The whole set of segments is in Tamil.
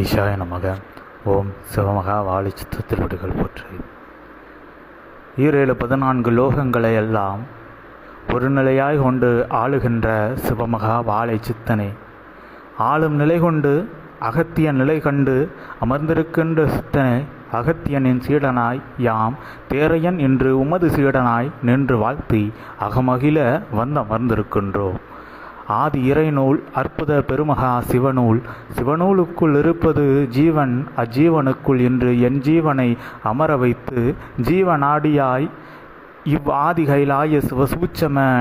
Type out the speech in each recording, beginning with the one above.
ஈஷாய நமக. ஓம் சிவமகா வாலை சித்த திருவிடுகள் போற்றி. ஈரேழு பதினான்கு லோகங்களை எல்லாம் ஒரு நிலையாய் கொண்டு ஆளுகின்ற சிவமகா வாழை சித்தனே ஆளும் நிலை கொண்டு அகத்திய நிலை கண்டு அமர்ந்திருக்கின்ற சித்தனே அகத்தியனின் சீடனாய் யாம் தேரையன் என்று உமது சீடனாய் நின்று வாழ்த்தி அகமகிழ வந்து அமர்ந்திருக்கின்றோம் ஆதி இறைநூல் அற்புத பெருமகா சிவநூல். சிவநூலுக்குள் இருப்பது ஜீவன் அஜீவனுக்குள் இன்று என் ஜீவனை அமர வைத்து ஜீவநாடியாய் இவ் ஆதி கைலாய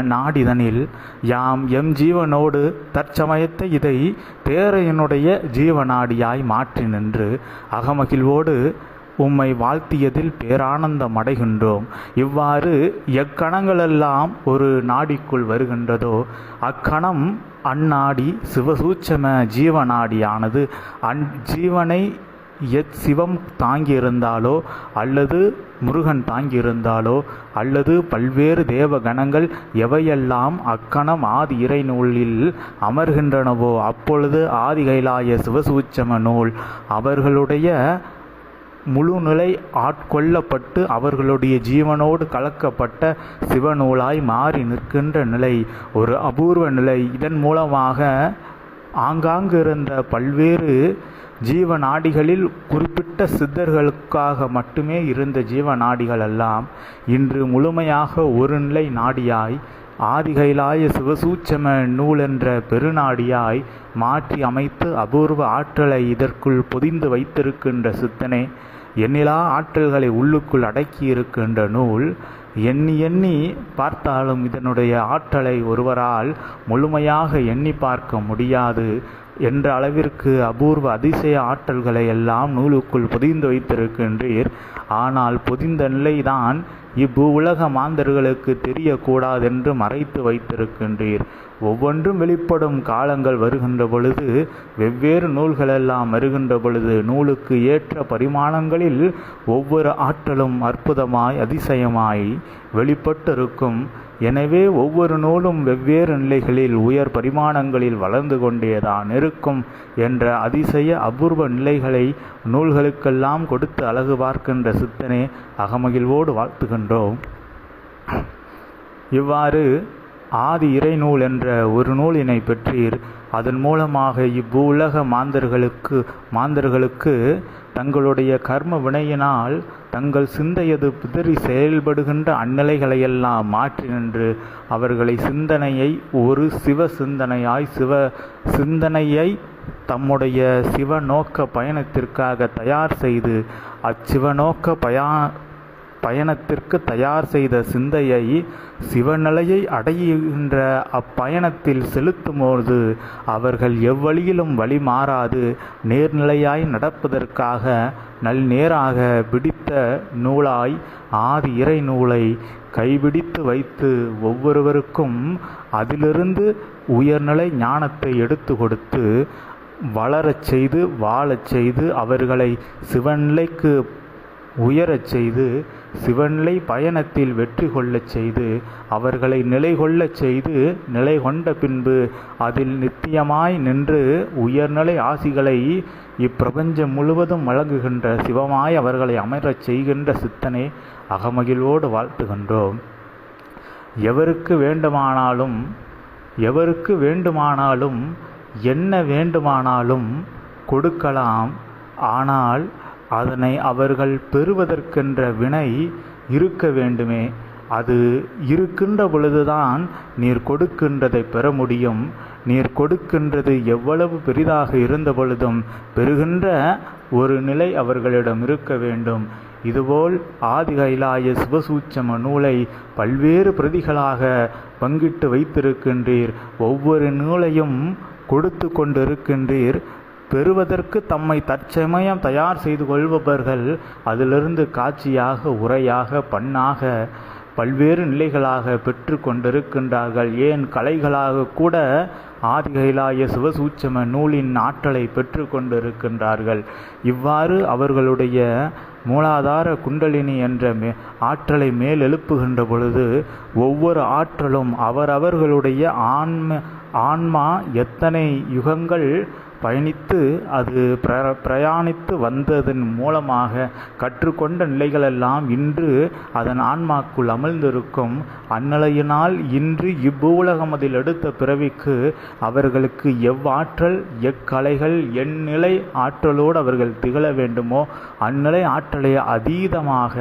நாடிதனில் யாம் எம் ஜீவனோடு தற்சமயத்தை இதை தேரையனுடைய ஜீவநாடியாய் மாற்றி நின்று அகமகிழ்வோடு உம்மை வாழ்த்தியதில் பேரானந்தம் அடைகின்றோம். இவ்வாறு எக்கணங்களெல்லாம் ஒரு நாடிக்குள் வருகின்றதோ அக்கணம் அந்நாடி சிவசூட்சம ஜீவநாடியானது. அந் ஜீவனை எத் சிவம் தாங்கியிருந்தாலோ அல்லது முருகன் தாங்கியிருந்தாலோ அல்லது பல்வேறு தேவ கணங்கள் எவையெல்லாம் அக்கணம் ஆதி இறை நூலில் அமர்கின்றனவோ அப்பொழுது ஆதி கைலாய சிவசூட்சம நூல் அவர்களுடைய முழுநிலை ஆட்கொள்ளப்பட்டு அவர்களுடைய ஜீவனோடு கலக்கப்பட்ட சிவநூலாய் மாறி நிற்கின்ற நிலை ஒரு அபூர்வ நிலை. இதன் மூலமாக ஆங்காங்கு இருந்த பல்வேறு ஜீவநாடிகளில் குறிப்பிட்ட சித்தர்களுக்காக மட்டுமே இருந்த ஜீவநாடிகள் எல்லாம் இன்று முழுமையாக ஒரு நிலை நாடியாய் ஆதிகைலாய சிவசூட்சம நூல் என்ற பெருநாடியாய் மாற்றி அமைத்து அபூர்வ ஆற்றலை இதற்குள் பொதிந்து வைத்திருக்கின்ற சித்தனே எண்ணிலா ஆற்றல்களை உள்ளுக்குள் அடக்கி இருக்கின்ற நூல் எண்ணி எண்ணி பார்த்தாலும் இதனுடைய ஆற்றலை ஒருவரால் முழுமையாக எண்ணி பார்க்க முடியாது என்ற அளவிற்கு அபூர்வ அதிசய ஆற்றல்களை எல்லாம் நூலுக்குள் பொதிந்து வைத்திருக்கின்றீர். ஆனால் பொதிந்த நிலைதான் இவ்வு உலக மாந்தர்களுக்கு தெரியக்கூடாதென்று மறைத்து வைத்திருக்கின்றீர். ஒவ்வொன்றும் வெளிப்படும் காலங்கள் வருகின்ற பொழுது வெவ்வேறு நூல்களெல்லாம் வருகின்ற பொழுது நூலுக்கு ஏற்ற பரிமாணங்களில் ஒவ்வொரு ஆற்றலும் அற்புதமாய் அதிசயமாய் வெளிப்பட்டிருக்கும். எனவே ஒவ்வொரு நூலும் வெவ்வேறு நிலைகளில் உயர் பரிமாணங்களில் வளர்ந்து கொண்டேதான் இருக்கும் என்ற அதிசய அபூர்வ நிலைகளை நூல்களுக்கெல்லாம் கொடுத்து அழகு பார்க்கின்ற சித்தனே அகமகிழ்வோடு வாழ்த்துகின்றோம். இவ்வாறு ஆதி இறைநூல் என்ற ஒரு நூலினை பெற்றீர். அதன் மூலமாக இவ்வுலக மாந்தர்களுக்கு மாந்தர்களுக்கு தங்களுடைய கர்ம வினையினால் தங்கள் சிந்தையது பிதறி செயல்படுகின்ற அந்நிலைகளையெல்லாம் மாற்றி நின்று அவர்களை சிந்தனையை ஒரு சிவ சிந்தனையாய் சிவ சிந்தனையை தம்முடைய சிவநோக்க பயணத்திற்காக தயார் செய்து அச்சிவநோக்க பயா பயணத்திற்கு தயார் செய்த சிந்தையை சிவநிலையை அடைகின்ற அப்பயணத்தில் செலுத்தும்போது அவர்கள் எவ்வழியிலும் வழி மாறாது நேர்நிலையாய் நடப்பதற்காக நல் நேராக பிடித்த நூலாய் ஆதி இறை நூலை கைபிடித்து வைத்து ஒவ்வொருவருக்கும் அதிலிருந்து உயர்நிலை ஞானத்தை எடுத்து கொடுத்து வளரச் செய்து வாழச் செய்து அவர்களை சிவநிலைக்கு உயரச் செய்து சிவநிலை பயணத்தில் வெற்றி கொள்ளச் செய்து அவர்களை நிலை கொள்ளச் செய்து நிலை கொண்ட பின்பு அதில் நித்தியமாய் நின்று உயர்நிலை ஆசிகளை இப்பிரபஞ்சம் முழுவதும் வழங்குகின்ற சிவமாய் அவர்களை அமரச் செய்கின்ற சித்தனை அகமகிழ்வோடு வாழ்த்துகின்றோம். எவருக்கு வேண்டுமானாலும் எவருக்கு வேண்டுமானாலும் என்ன வேண்டுமானாலும் கொடுக்கலாம். ஆனால் அதனை அவர்கள் பெறுவதற்கென்ற வினை இருக்க வேண்டுமே. அது இருக்கின்ற பொழுதுதான் நீர் கொடுக்கின்றதை பெற முடியும். நீர் கொடுக்கின்றது எவ்வளவு பெரிதாக இருந்த பொழுதும் பெறுகின்ற ஒரு நிலை அவர்களிடம் இருக்க வேண்டும். இதுபோல் ஆதி கைலாய சிவசூச்சம நூலை பல்வேறு பிரதிகளாக பங்கிட்டு வைத்திருக்கின்றீர். ஒவ்வொரு நூலையும் கொடுத்து கொண்டிருக்கின்றீர். பெறுவதற்கு தம்மை தற்சமயம் தயார் செய்து கொள்பவர்கள் அதிலிருந்து காட்சியாக உரையாக பண்ணாக பல்வேறு நிலைகளாக பெற்று கொண்டிருக்கின்றார்கள். ஏன்? கலைகளாக கூட ஆதிகைலாய சிவசூட்சம நூலின் ஆற்றலை பெற்று கொண்டிருக்கின்றார்கள். இவ்வாறு அவர்களுடைய மூலாதார குண்டலினி என்ற மே ஆற்றலை மேலெழுப்புகின்ற பொழுது ஒவ்வொரு ஆற்றலும் அவரவர்களுடைய ஆன்ம ஆன்மா எத்தனை யுகங்கள் பயணித்து அது பிர பிரயாணித்து வந்ததன் மூலமாக கற்றுக்கொண்ட நிலைகளெல்லாம் இன்று அதன் ஆன்மாக்குள் அமிழ்ந்திருக்கும் அந்நிலையினால் இன்று இவ்வுலகம் அதில் எடுத்த பிறவிக்கு அவர்களுக்கு எவ்வாற்றல் எக்கலைகள் எந்நிலை ஆற்றலோடு அவர்கள் திகழ வேண்டுமோ அந்நிலை ஆற்றலை அதீதமாக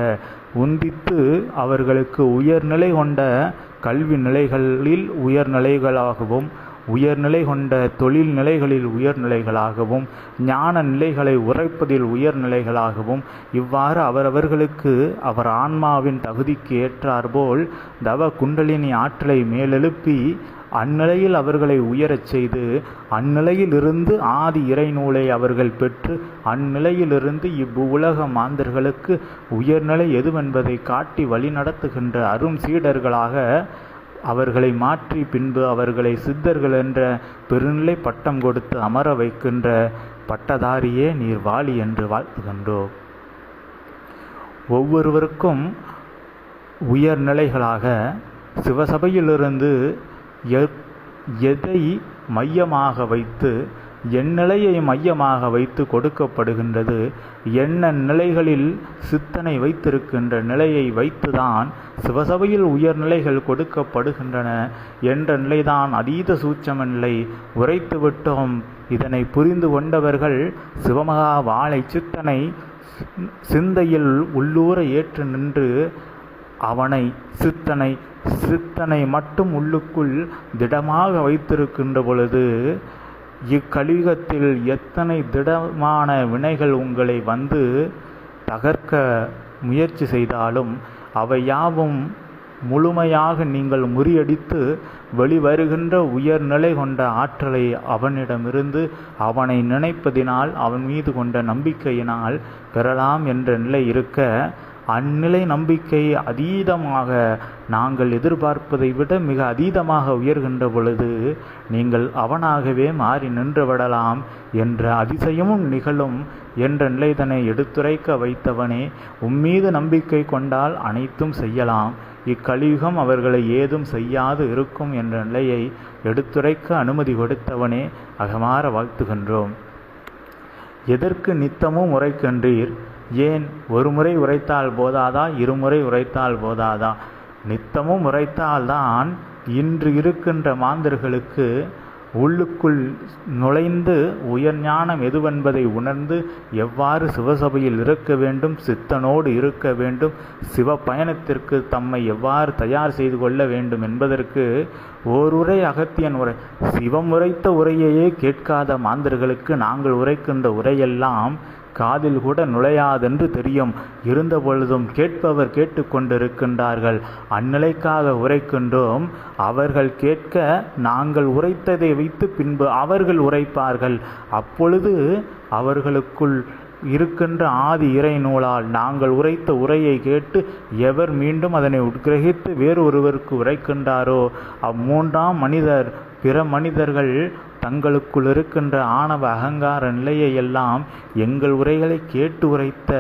உந்தித்து அவர்களுக்கு உயர்நிலை கொண்ட கல்வி நிலைகளில் உயர்நிலைகளாகவும் உயர்நிலை கொண்ட தொழில் நிலைகளில் உயர்நிலைகளாகவும் ஞான நிலைகளை உரைப்பதில் உயர்நிலைகளாகவும் இவ்வாறு அவரவர்களுக்கு அவர் ஆன்மாவின் தகுதிக்கு ஏற்றாற்போல் தவ குண்டலினி ஆற்றலை மேலெழுப்பி அந்நிலையில் அவர்களை உயரச் செய்து அந்நிலையிலிருந்து ஆதி இறைநூலை அவர்கள் பெற்று அந்நிலையிலிருந்து இவ்வுலக மாந்தர்களுக்கு உயர்நிலை எதுவென்பதை காட்டி வழிநடத்துகின்ற அரும் சீடர்களாக அவர்களை மாற்றி பின்பு அவர்களை சித்தர்கள் என்ற பெருநிலை பட்டம் கொடுத்து அமர வைக்கின்ற பட்டதாரியே நீர் வாலி என்று வாழ்த்துகின்றோ ஒவ்வொருவருக்கும் உயர்நிலைகளாக சிவசபையிலிருந்து எ- எதை மையமாக வைத்து எந்நிலையை மையமாக வைத்து கொடுக்கப்படுகின்றது. என்ன நிலைகளில் சித்தனை வைத்திருக்கின்ற நிலையை வைத்துதான் சிவசபையில் உயர்நிலைகள் கொடுக்கப்படுகின்றன என்ற நிலைதான் அதீத சூட்சம நிலை உரைத்து விட்டோம். இதனை புரிந்து கொண்டவர்கள் சிவமகா வாழை சித்தனை சிந்தையில் உள்ளூர ஏற்று நின்று அவனை சித்தனை சித்தனை மட்டும் உள்ளுக்குள் திடமாக வைத்திருக்கின்ற பொழுது இக்கலியுகத்தில் எத்தனை திடமான வினைகள் உங்களை வந்து தகர்க்க முயற்சி செய்தாலும் அவை யாவும் முழுமையாக நீங்கள் முறியடித்து வெளிவருகின்ற உயர்நிலை கொண்ட ஆற்றலை அவனிடமிருந்து அவனை நினைப்பதினால் அவன் மீது கொண்ட நம்பிக்கையினால் பெறலாம் என்ற நிலை இருக்க அந்நிலை நம்பிக்கை அதீதமாக நாங்கள் எதிர்பார்ப்பதை விட மிக அதீதமாக உயர்கின்ற பொழுது நீங்கள் அவனாகவே மாறி நின்று விடலாம் என்ற அதிசயமும் நிகழும் என்ற நிலைதனை எடுத்துரைக்க வைத்தவனே உம்மீது நம்பிக்கை கொண்டால் அனைத்தும் செய்யலாம். இக்கலியுகம் அவர்களை ஏதும் செய்யாது இருக்கும் என்ற நிலையை எடுத்துரைக்க அனுமதி கொடுத்தவனே அகமாற வாழ்த்துகின்றோம். எதற்கு நித்தமும் உரைக்கின்றீர்? ஏன் ஒரு முறை உரைத்தால் போதாதா? இருமுறை உரைத்தால் போதாதா? நித்தமும் உரைத்தால்தான் இன்று இருக்கின்ற மாந்தர்களுக்கு உள்ளுக்குள் நுழைந்து உயர்ஞானம் எதுவென்பதை உணர்ந்து எவ்வாறு சிவசபையில் இருக்க வேண்டும் சித்தனோடு இருக்க வேண்டும் சிவ பயணத்திற்கு தம்மை எவ்வாறு தயார் செய்து கொள்ள வேண்டும் என்பதற்கு ஓருரை அகத்தியன் உரை. சிவம் உரைத்த உரையையே கேட்காத மாந்தர்களுக்கு நாங்கள் உரைக்கின்ற உரையெல்லாம் காதில் கூட நுழையாதென்று தெரியும். இருந்தபொழுதும் கேட்பவர் கேட்டுக்கொண்டிருக்கின்றார்கள். அந்நிலைக்காக உரைக்கின்றோம். அவர்கள் கேட்க நாங்கள் உரைத்ததை வைத்து பின்பு அவர்கள் உரைப்பார்கள். அப்பொழுது அவர்களுக்குள் இருக்கின்ற ஆதி இறை நூலால் நாங்கள் உரைத்த உரையை கேட்டு எவர் மீண்டும் அதனை உட்கிரகித்து வேறு ஒருவருக்கு உரைக்கின்றாரோ? அம்மூன்றாம் மனிதர் பிற மனிதர்கள் தங்களுக்குள் இருக்கின்ற ஆணவ அகங்கார நிலையை எல்லாம் எங்கள் உரைகளை கேட்டு உரைத்த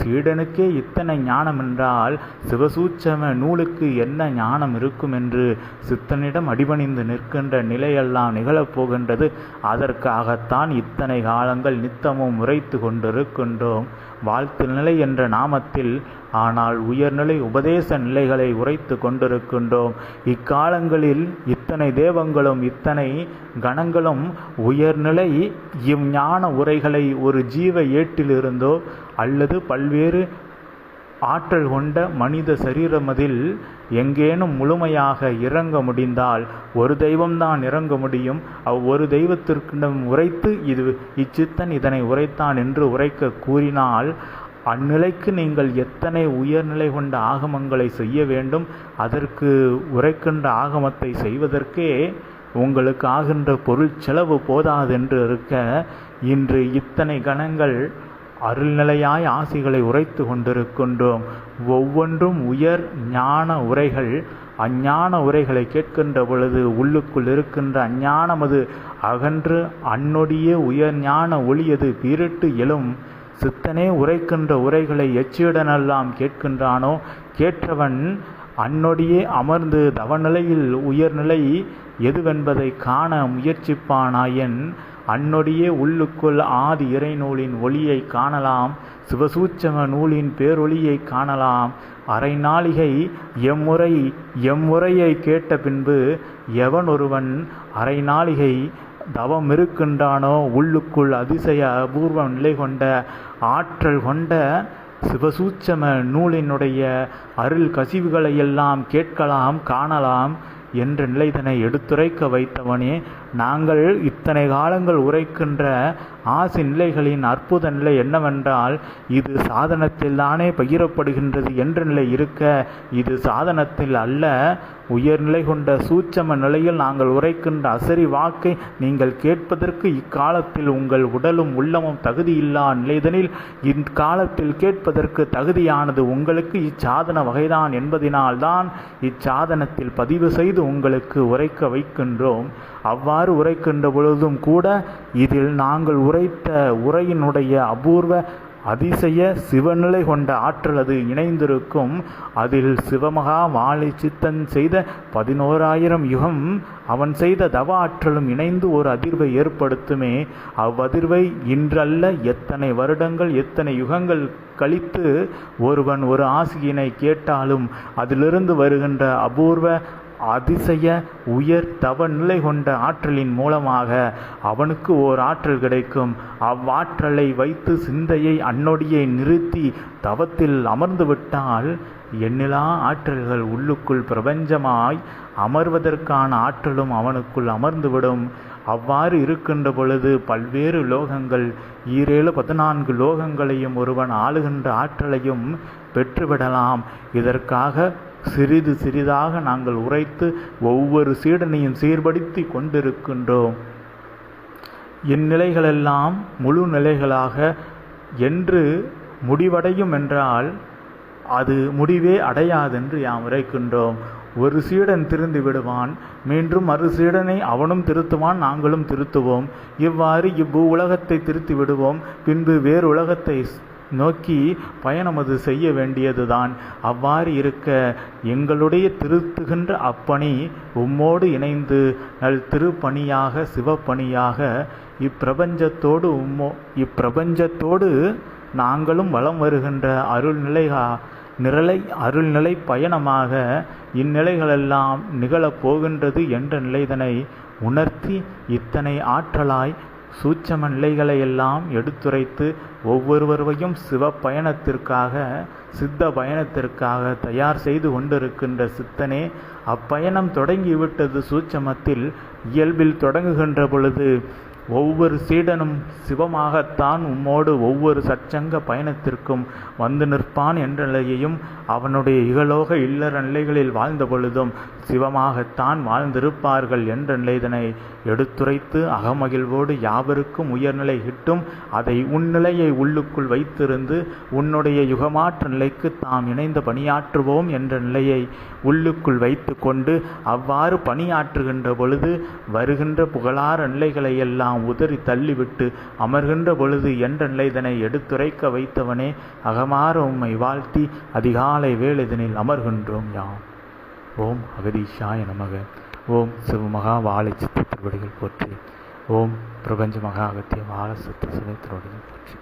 சீடனுக்கே இத்தனை ஞானம் என்றால் சிவசூட்சம நூலுக்கு என்ன ஞானம் இருக்கும் என்று சித்தனிடம் அடிபணிந்து நிற்கின்ற நிலையெல்லாம் நிகழப்போகின்றது. அதற்காகத்தான் இத்தனை காலங்கள் நித்தமும் உரைத்து கொண்டிருக்கின்றோம். வாழ்த்து நிலை என்ற நாமத்தில் ஆனால் உயர்நிலை உபதேச நிலைகளை உரைத்து கொண்டிருக்கின்றோம். இக்காலங்களில் இத்தனை தேவங்களும் இத்தனை கணங்களும் உயர்நிலை இவ்ஞான உரைகளை ஒரு ஜீவ ஏட்டிலிருந்தோ அல்லது பல்வேறு ஆற்றல் கொண்ட மனித சரீரமதில் எங்கேனும் முழுமையாக இறங்க முடிந்தால் ஒரு தெய்வம்தான் இறங்க முடியும். அவ்வொரு தெய்வத்திற்கிடம் உரைத்து இது இச்சித்தன் இதனை உரைத்தான் என்று உரைக்க கூறினால் அந்நிலைக்கு நீங்கள் எத்தனை உயர்நிலை கொண்ட ஆகமங்களை செய்ய வேண்டும் அதற்கு உரைக்கின்ற ஆகமத்தை செய்வதற்கே உங்களுக்கு ஆகின்ற பொருள் செலவு போதாதென்று இருக்க இன்று இத்தனை கணங்கள் அருள்நிலையாய் ஆசிகளை உரைத்து கொண்டிருக்கின்றோம். ஒவ்வொன்றும் உயர் ஞான உரைகள் அஞ்ஞான உரைகளை கேட்கின்ற பொழுது உள்ளுக்குள் இருக்கின்ற அஞ்ஞானமது அகன்று அன்னொடிய உயர் ஞான ஒளியது பீரிட்டு எழும். சித்தனே உரைக்கின்ற உரைகளை எச்சியுடனெல்லாம் கேட்கின்றானோ? கேட்டவன் அன்னொடியே அமர்ந்து தவநிலையில் உயர்நிலை எதுவென்பதை காண முயற்சிப்பானாயன் அந்நொடியே உள்ளுக்குள் ஆதி இறைநூலின் ஒளியை காணலாம் சிவசூச்சம நூலின் பேரொளியை காணலாம். அரை நாளிகை எம்முறை எம்முறையை கேட்ட பின்பு எவன் ஒருவன் அரை நாளிகை தவம் இருக்கின்றானோ உள்ளுக்குள் அதிசய அபூர்வ நிலை கொண்ட ஆற்றல் கொண்ட சிவசூச்சம நூலினுடைய அருள் கசிவுகளையெல்லாம் கேட்கலாம் காணலாம். என்ற நிலைதனை எடுத்துரைக்க வைத்தவனே நாங்கள் இத்தனை காலங்கள் உரைக்கின்ற ஆசி நிலைகளின் அற்புத நிலை என்னவென்றால் இது சாதனத்தில் தானே பகிரப்படுகின்றது என்ற நிலை இருக்க இது சாதனத்தில் அல்ல உயர்நிலை கொண்ட சூட்சம நிலையில் நாங்கள் உரைக்கின்ற அசரி வாக்கை நீங்கள் கேட்பதற்கு இக்காலத்தில் உங்கள் உடலும் உள்ளமும் தகுதியில்லா நிலைதனில் இக்காலத்தில் கேட்பதற்கு தகுதியானது உங்களுக்கு இச்சாதன வகைதான் என்பதினால்தான் இச்சாதனத்தில் பதிவு செய்து உங்களுக்கு உரைக்க வைக்கின்றோம். அவ்வாறு உரைக்கின்ற பொழுதும் கூட இதில் நாங்கள் உரைத்த உரையினுடைய அபூர்வ அதிசய சிவநிலை கொண்ட ஆற்றல் அது இணைந்திருக்கும். அதில் சிவமகா வாழை சித்தன் செய்த பதினோராயிரம் யுகம் அவன் செய்த தவ ஆற்றலும் இணைந்து ஒரு அதிர்வை ஏற்படுத்துமே. அவ்வதிர்வை இன்றல்ல எத்தனை வருடங்கள் எத்தனை யுகங்கள் கழித்து ஒருவன் ஒரு ஆசியினை கேட்டாலும் அதிலிருந்து வருகின்ற அபூர்வ அதிசய உயர் தவ நிலை கொண்ட ஆற்றலின் மூலமாக அவனுக்கு ஓர் ஆற்றல் கிடைக்கும். அவ்வாற்றலை வைத்து சிந்தையை அன்னொடியை நிறுத்தி தவத்தில் அமர்ந்து விட்டால் எண்ணிலா ஆற்றல்கள் உள்ளுக்குள் பிரபஞ்சமாய் அமர்வதற்கான ஆற்றலும் அவனுக்குள் அமர்ந்துவிடும். அவ்வாறு இருக்கின்ற பொழுது பல்வேறு லோகங்கள் ஈரேழு பதினான்கு லோகங்களையும் ஒருவன் ஆளுகின்ற ஆற்றலையும் பெற்றுவிடலாம். இதற்காக சிறிது சிறிதாக நாங்கள் உரைத்து ஒவ்வொரு சீடனையும் சீர்படுத்தி கொண்டிருக்கின்றோம். இந்நிலைகளெல்லாம் முழு நிலைகளாக என்று முடிவடையும் என்றால் அது முடிவே அடையாதென்று யாம் உரைக்கின்றோம். ஒரு சீடன் திருந்து விடுவான் மீண்டும் மறு சீடனை அவனும் திருத்துவான் நாங்களும் திருத்துவோம். இவ்வாறு இவ்வு உலகத்தை திருத்தி விடுவோம் பின்பு வேறு உலகத்தை நோக்கி பயணம் அது செய்ய வேண்டியதுதான். அவ்வாறு இருக்க எங்களுடைய திருத்துகின்ற அப்பணி உம்மோடு இணைந்து நல் திருப்பணியாக சிவப்பணியாக இப்பிரபஞ்சத்தோடு உம்மோ இப்பிரபஞ்சத்தோடு நாங்களும் வலம் வருகின்ற அருள்நிலைகா நிரலை அருள்நிலை பயணமாக இந்நிலைகளெல்லாம் நிகழப் போகின்றது என்ற நிலைதனை உணர்த்தி இத்தனை ஆற்றலாய் சூட்சம நிலைகளை எல்லாம் எடுத்துரைத்து ஒவ்வொருவரையும் சிவ பயணத்திற்காக சித்த பயணத்திற்காக தயார் செய்து கொண்டிருக்கின்ற சித்தனே அப்பயணம் தொடங்கிவிட்டது சூட்சமத்தில் இயல்பில் தொடங்குகின்ற பொழுது ஒவ்வொரு சீடனும் சிவமாகத்தான் உம்மோடு ஒவ்வொரு சச்சங்க பயணத்திற்கும் வந்து நிற்பான் என்ற நிலையையும் அவனுடைய இகலோக இல்லற நிலைகளில் வாழ்ந்த பொழுதும் சிவமாகத்தான் வாழ்ந்திருப்பார்கள் என்ற நிலைதனை எடுத்துரைத்து அகமகிழ்வோடு யாவருக்கும் உயர்நிலை கிட்டும் அதை உன்னிலையை உள்ளுக்குள் வைத்திருந்து உன்னுடைய யுகமாற்ற நிலைக்கு தாம் இணைந்து பணியாற்றுவோம் என்ற நிலையை உள்ளுக்குள் வைத்து கொண்டு அவ்வாறு பணியாற்றுகின்ற பொழுது வருகின்ற புகழார நிலைகளை எல்லாம் உதறி தள்ளிவிட்டு அமர்கின்ற பொழுது என்ற நிலைதனை எடுத்துரைக்க வைத்தவனே அகமாற உம்மை வாழ்த்தி அதிகாலை வேலைதனில் அமர்கின்றோம் யாம். ஓம் அகதீஷாய நமக. ஓம் சிவமகா வாழை சித்த திருவடிகள் போற்றி ஓம் பிரபஞ்ச மகா அகத்திய வாழ சித்த சிவ திருவடிகள் போற்றி.